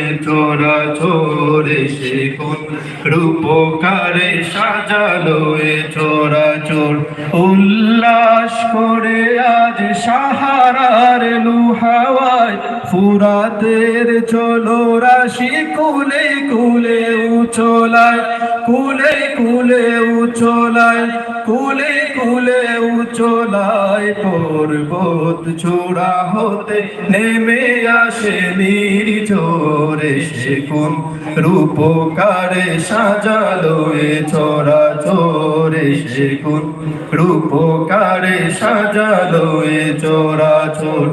এ চোরা চোরে সে কোন রূপকারে সাজালো এ চোরা। চোর উল্লাস করে আজ সাহারার লুহাওয়ায় ফুরাতের চলো রাশি কুলে কুলে উচলায় কুলে কুলে উচলায় কুলে কুলে উচলায় পর্বত চূড়া হতে নেমে আসে নির্ঝরে সে কোন রূপকারে সাজালো এ চোরা চোরে সে রূপকারে সাজালো এ চোরা চোর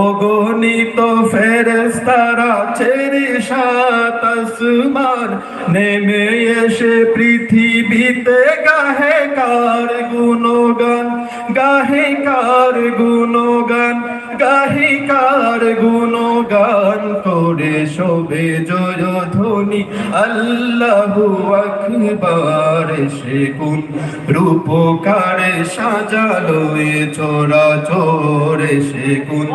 অগণিত ফেরেস্তারা ছেড়ে সাত আসমান। নেমে এসে পৃথিবীতে গাহে কার গুণগান? গাহে কার গুণগান? গাহে কার গুণগান করে শোভে জয় ধ্বনি আল্লাহু আকবার, সে কোন রূপকারে সাজালো এ চোরা চোরে? সে কোন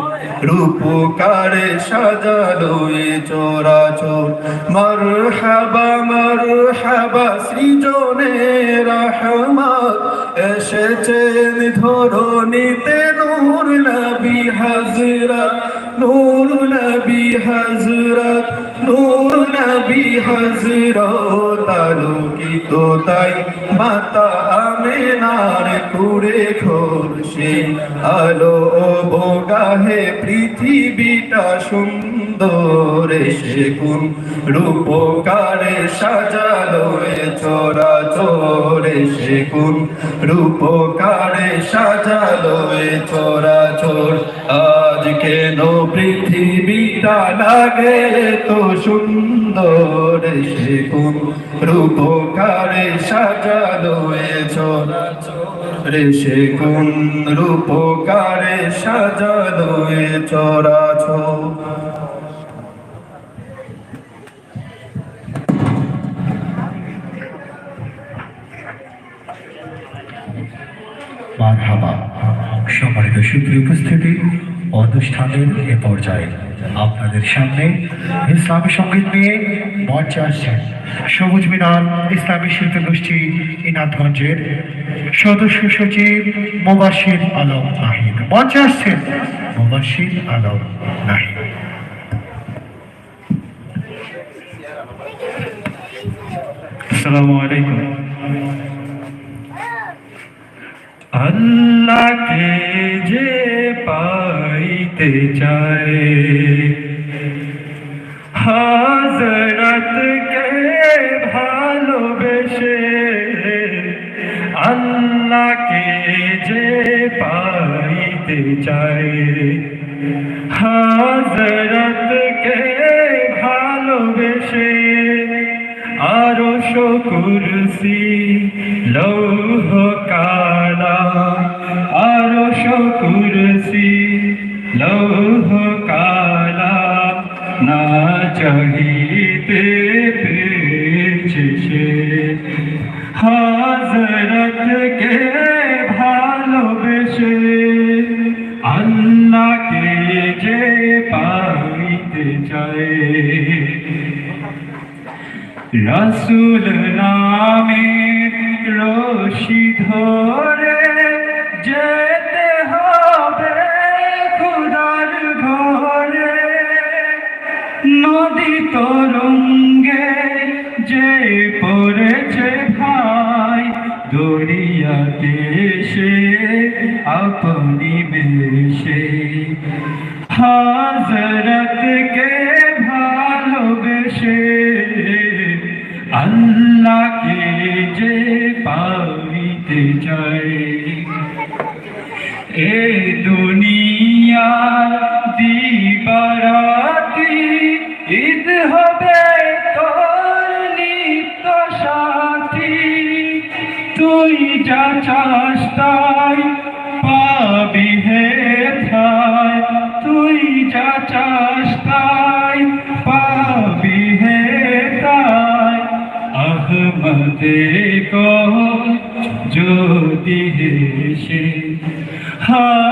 রূপকারে সাজালো এ চোরা চোর? মারহাবা মারহাবা সৃজনে রহমত এসেছেন ধরণীতে নূর নবী হজরত নূর নবী হজরত নূর নবী হজরত আলোকিত তাই মাতা আমেনার কুড়ে খোরশে আলো বোগাহে পৃথিবীটা সুন্দর সে কোন রূপকারে সাজালো চোরা চোরে সে কোন রূপকারে সাজালো চোরা চোর আজ কেন পৃথিবীটা লাগে তো সুন্দর সে কোন রূপকারে সাজালো চোরে? সে কোন রূপকারে সাজালো এ চোরা চোর মারহাবা, সম্মানিত সুপ্রিয় উপস্থিতি। অনুষ্ঠানের এ পর্যায়ে আপনাদের সামনে ইসলামী সংগীত নিয়ে মঞ্চে আসছেন সবুজ মিনার ইসলামী শিল্পী গোষ্ঠী ইনাথগঞ্জের সদস্য সচিব মোবাশির আলম নাহিদ। মঞ্চে আসছেন মোবাশির আলম নাহিদ। আসসালামু আলাইকুম। আল্লাহকে যে পাইতে চায় হাজরতকে ভালোবেসে আল্লাহকে যে পাইতে চায় হাজরতকে ভালোবেসে আরও কুরসি লৌহ কালা আরও কুরসি লৌহ কালা না চাহিতে পেয়েছে সে হাজরতকে ভালোবেসে আল্লাহকে যে পাইতে চায় রসুল নামে রশি ধরে নদী তরঙ্গে যে পড়েছে ভাই দরিয়াতে সে আপনি বেশে। হাজরতকে ভালোবেসে আল্লাহকে যে পাইতে চাই। এ দুনিয়া দেশে হা